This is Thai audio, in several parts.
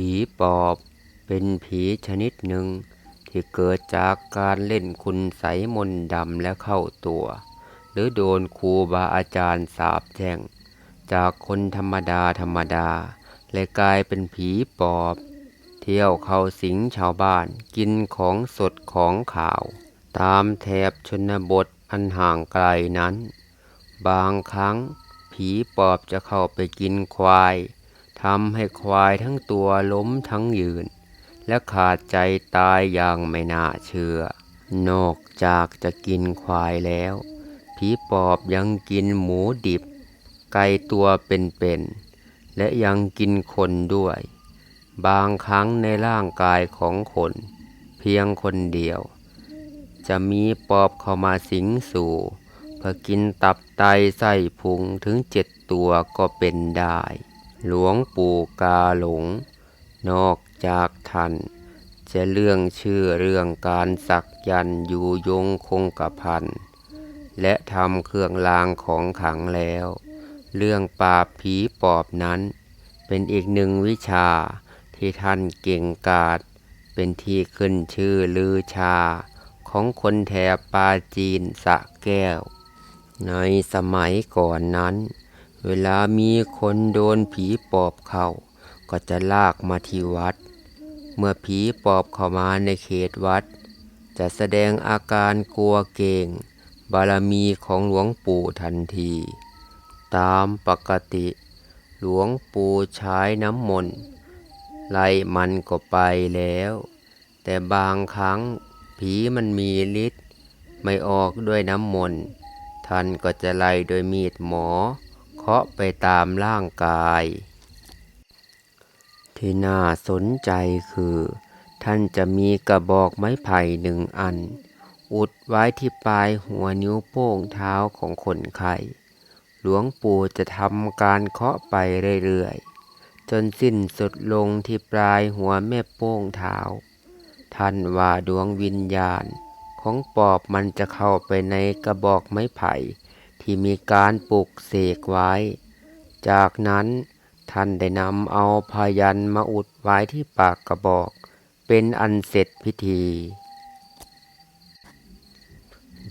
ผีปอบเป็นผีชนิดหนึ่ง ที่เกิดจากการเล่นคุณไสยมนต์ดำและเข้าตัว หรือโดนครูบาอาจารย์สาปแช่ง จากคนธรรมดาธรรมดาและกลายเป็นผีปอบ เที่ยวเข้าสิงชาวบ้านกินของสดของข่าว ตามแถบชนบทอันห่างไกลนั้น บางครั้ง ผีปอบจะเข้าไปกินควาย ทำให้ควายทั้งตัวล้มทั้งยืน และขาดใจตายอย่างไม่น่าเชื่อ นอกจากจะกินควายแล้ว ผีปอบยังกินหมูดิบ ไก่ตัวเป็นๆ และยังกินคนด้วย บางครั้งในร่างกายของคน เพียงคนเดียว จะมีปอบเข้ามาสิงสู่เพื่อกินตับไตไส้พุงถึงเจ็ดตัวก็เป็นได้ หลวงปู่กาหลง นอกจากท่าน จะเรื่องชื่อเรื่องการสักยันต์อยู่ยงคงกระพัน และทำเครื่องรางของขังแล้ว เรื่องปราบผีปอบนั้น เป็นอีกหนึ่งวิชาที่ท่านเก่งกาจเป็นที่ขึ้นชื่อลือชาของคนแถบปาจีนสะแก้ว ในสมัยก่อนนั้น เวลามีคนโดนผีปอบเข้า ก็จะลากมาที่วัด เมื่อผีปอบเข้ามาในเขตวัด จะแสดงอาการกลัวเกรงบารมีของหลวงปู่ทันที ตามปกติ หลวงปู่ใช้น้ำมนต์ไล่มันก็ไปแล้ว แต่บางครั้งผีมันมีฤทธิ์ไม่ออกด้วยน้ำมนต์ท่านก็จะไล่โดยมีดหมอ เคาะไปตามร่างกาย ที่น่าสนใจคือ ท่านจะมีกระบอกไม้ไผ่หนึ่งอัน อุดไว้ที่ปลายหัวนิ้วโป้งเท้าของคนไข้หลวงปู่จะทำการเคาะไปเรื่อยๆ จนสิ้นสุดลงที่ปลายหัวแม่โป้งเท้า ท่านว่าดวงวิญญาณของปอบมันจะเข้าไปในกระบอกไม้ไผ่ ที่มีการปลุกเสกไว้ จากนั้นท่านได้นำเอาพยันมาอุดไว้ที่ปากกระบอก เป็นอันเสร็จพิธี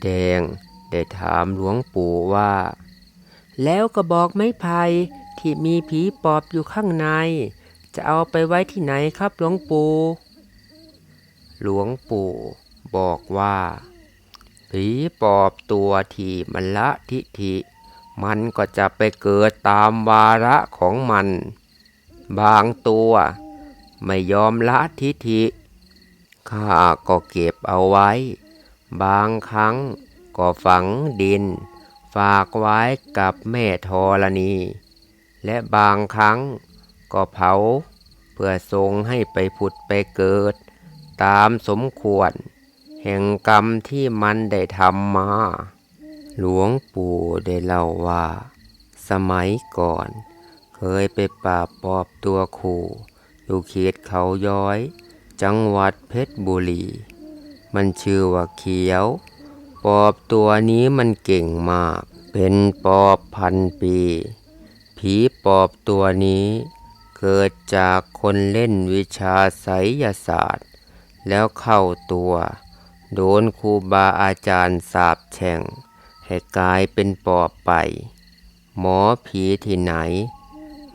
แดงได้ถามหลวงปู่ว่า แล้วกระบอกไม้ไผ่ที่มีผีปอบอยู่ข้างใน จะเอาไปไว้ที่ไหนครับหลวงปู่หลวงปู่บอกว่า ผีปอบตัวที่มันละทิฐิ มันก็จะไปเกิดตามวาระของมัน บางตัว ไม่ยอมละทิฐิข้าก็เก็บเอาไว้ บางครั้งก็ฝังดิน ฝากไว้กับแม่ธรณี และบางครั้งก็เผา เพื่อทรงให้ไปผุดไปเกิด ตามสมควร แห่งกรรมที่มันได้ทำมา หลวงปู่ได้เล่าว่า สมัยก่อน เคยไปปราบปอบตัวขู่อยู่เขตเขาย้อย จังหวัดเพชรบุรี มันชื่อว่าเขียว ปอบตัวนี้มันเก่งมาก เป็นปอบพันปี ผีปอบตัวนี้เกิดจากคนเล่นวิชาไสยศาสตร์ แล้วเข้าตัว โดนครูบาอาจารย์สาบแช่ง ให้กลายเป็นปอบไป หมอผีที่ไหน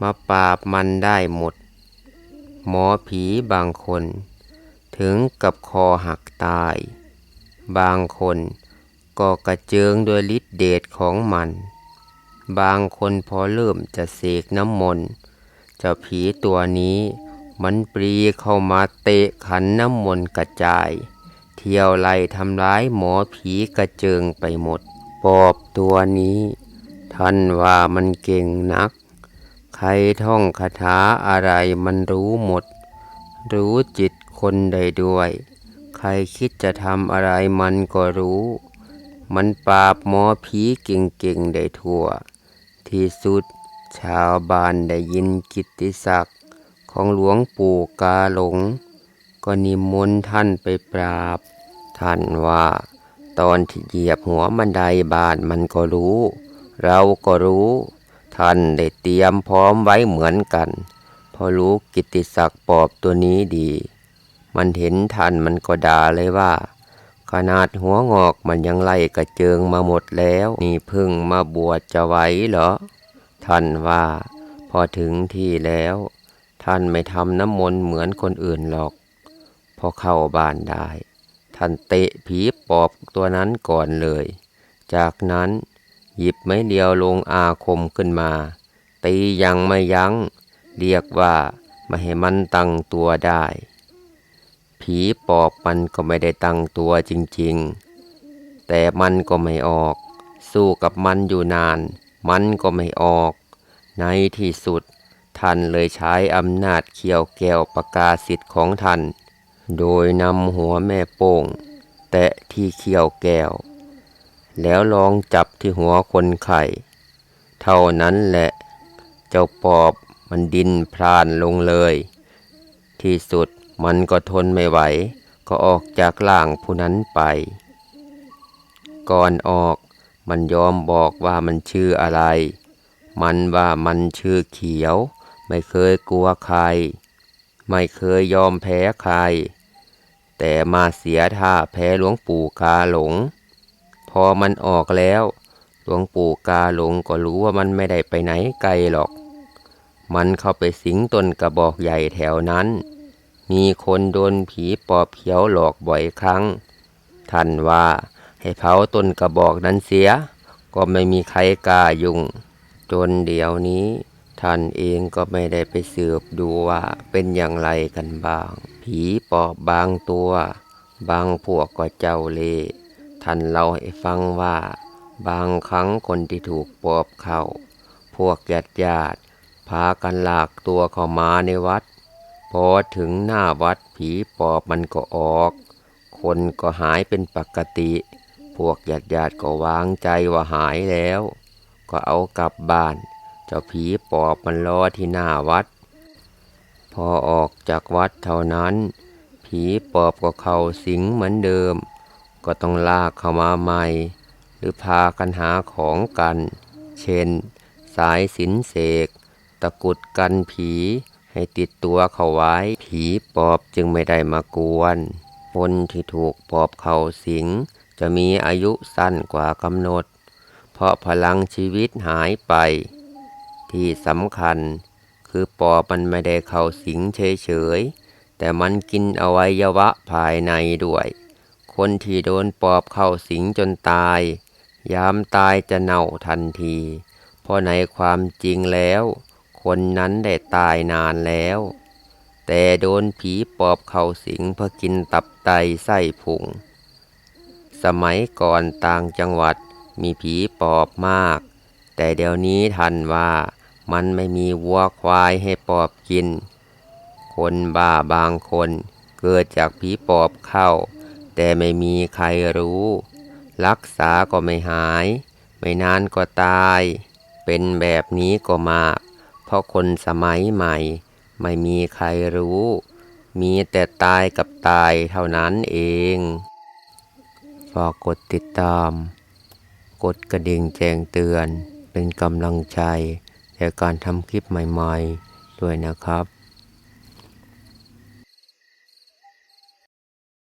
มาปราบมันได้หมด หมอผีบางคน ถึงกับคอหักตาย บางคนก็กระเจิงโดยฤทธิเดชของมัน บางคนพอเริ่มจะเสกน้ำมนต์เจ้าผีตัวนี้มันปรีเข้ามาเตะขันน้ำมนต์กระจาย เที่ยวไล่ทำร้ายหมอผีกระเจิงไปหมด ปอบตัวนี้ ท่านว่ามันเก่งนัก ใครท่องคาถาอะไรมันรู้หมด รู้จิตคนใดด้วย ใครคิดจะทำอะไรมันก็รู้ มันปราบหมอผีเก่งๆได้ทั่ว ที่สุดชาวบ้านได้ยินกิตติศักดิ์ของหลวงปู่กาหลง ก็นิมนต์ท่านไปปราบ ท่านว่า ตอนที่เหยียบหัวบันไดบานมันก็รู้ เราก็รู้ ท่านได้เตรียมพร้อมไว้เหมือนกัน พอรู้กิตติศักดิ์ปอบตัวนี้ดี มันเห็นทันมันก็ด่าเลยว่า ขนาดหัวงอกมันยังไล่กระเจิงมาหมดแล้ว นี่พึ่งมาบวชจะไหวเหรอ ท่านว่า พอถึงที่แล้ว ท่านไม่ทำน้ำมนต์เหมือนคนอื่นหรอก พอเข้าบ้านได้ ท่านเตะผีปอบตัวนั้นก่อนเลย จากนั้นหยิบไม้เดียวลงอาคมขึ้นมา ตียังไม่ยัง้ง เรียกว่าไม่ให้มันตั้งตัวได้ ผีปอบมันก็ไม่ได้ตั้งตัวจริงๆ แต่มันก็ไม่ออก สู้กับมันอยู่นาน มันก็ไม่ออก ในที่สุดท่านเลยใช้อำนาจเขี่ยวแก้วประกาศสิทธิ์ของท่าน โดยนำหัวแม่โป้ง แตะที่เขี่ยวแก้ว แล้วลองจับที่หัวคนไข้เท่านั้นแหละ เจ้าปอบมันดินพลานลงเลย ที่สุดมันก็ทนไม่ไหว ก็ออกจากร่างผู้นั้นไป ก่อนออกมันยอมบอกว่ามันชื่ออะไร มันว่ามันชื่อเขียว ไม่เคยกลัวใคร ไม่เคยยอมแพ้ใคร แต่มาเสียท่าแพ้หลวงปู่กาหลง พอมันออกแล้ว หลวงปู่กาหลงก็รู้ว่ามันไม่ได้ไปไหนไกลหรอก มันเข้าไปสิงต้นกระบอกใหญ่แถวนั้น มีคนโดนผีปอบเขียวหลอกบ่อยครั้ง ท่านว่าให้เผาต้นกระบอกนั้นเสีย ก็ไม่มีใครกล้ายุ่ง จนเดี๋ยวนี้ ท่านเองก็ไม่ได้ไปสืบดูว่าเป็นอย่างไรกันบ้าง ผีปอบบางตัว บางพวกก็เจ้าเล่ท่านเล่าให้ฟังว่า บางครั้งคนที่ถูกปอบเข้า พวกญาติญาติพากันลากตัวเข้ามาในวัด พอถึงหน้าวัดผีปอบมันก็ออก คนก็หายเป็นปกติ พวกญาติญาติก็วางใจว่าหายแล้ว ก็เอากลับบ้าน เจ้าผีปอบมันรอที่หน้าวัด พอออกจากวัดเท่านั้น ผีปอบก็เข้าสิงเหมือนเดิม ก็ต้องลากเข้ามาใหม่ หรือพากันหาของกัน เช่น สายสินเสก ตะกุดกันผีให้ติดตัวเขาไว้ ผีปอบจึงไม่ได้มากวน คนที่ถูกปอบเข้าสิง จะมีอายุสั้นกว่ากำหนด เพราะพลังชีวิตหายไป ที่สำคัญ คือปอบมันไม่ได้เข้าสิงเฉยๆ แต่มันกินอวัยวะภายในด้วย คนที่โดนปอบเข้าสิงจนตาย ยามตายจะเน่าทันที เพราะในความจริงแล้ว คนนั้นได้ตายนานแล้ว แต่โดนผีปอบเข้าสิงเพื่อกินตับไตไส้พุง สมัยก่อนต่างจังหวัดมีผีปอบมาก แต่เดี๋ยวนี้ท่านว่า มันไม่มีวัวควายให้ปอบกิน คนบ้าบางคนเกิดจากผีปอบเข้า แต่ไม่มีใครรู้ รักษาก็ไม่หาย ไม่นานก็ตาย เป็นแบบนี้ก็มาก เพราะคนสมัยใหม่ ไม่มีใครรู้ มีแต่ตายกับตายเท่านั้นเอง ฝากกดติดตาม กดกระดิ่งแจ้งเตือนเป็นกำลังใจ แต่การทำคลิปใหม่ๆ ด้วยนะครับ